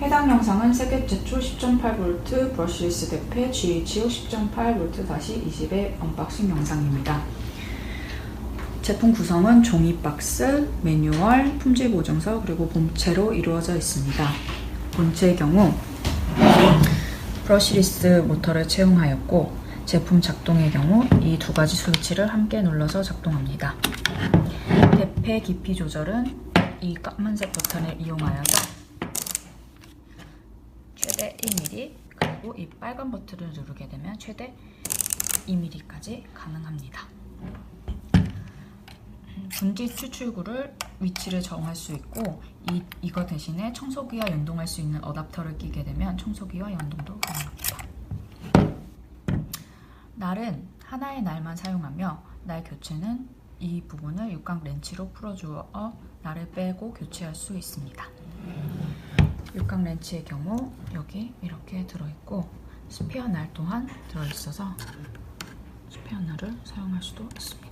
해당 영상은 세계 최초 10.8V 브러쉬리스 대패 GHO 10.8V-20의 언박싱 영상입니다. 제품 구성은 종이 박스, 매뉴얼, 품질 보증서 그리고 본체로 이루어져 있습니다. 본체의 경우 브러쉬리스 모터를 채용하였고 제품 작동의 경우 이 두 가지 스위치를 함께 눌러서 작동합니다. 대패 깊이 조절은 이 까만색 버튼을 이용하여서 최대 1mm 그리고 이 빨간 버튼을 누르게 되면 최대 2mm까지 가능합니다. 분기 추출구를 위치를 정할 수 있고 이, 이거 대신에 청소기와 연동할 수 있는 어댑터를 끼게 되면 청소기와 연동도 가능합니다. 날은 하나의 날만 사용하며 날 교체는 이 부분을 육각 렌치로 풀어주어 날을 빼고 교체할 수 있습니다. 육각 렌치의 경우 여기 이렇게 들어있고 스페어 날 또한 들어있어서 스페어 날을 사용할 수도 있습니다.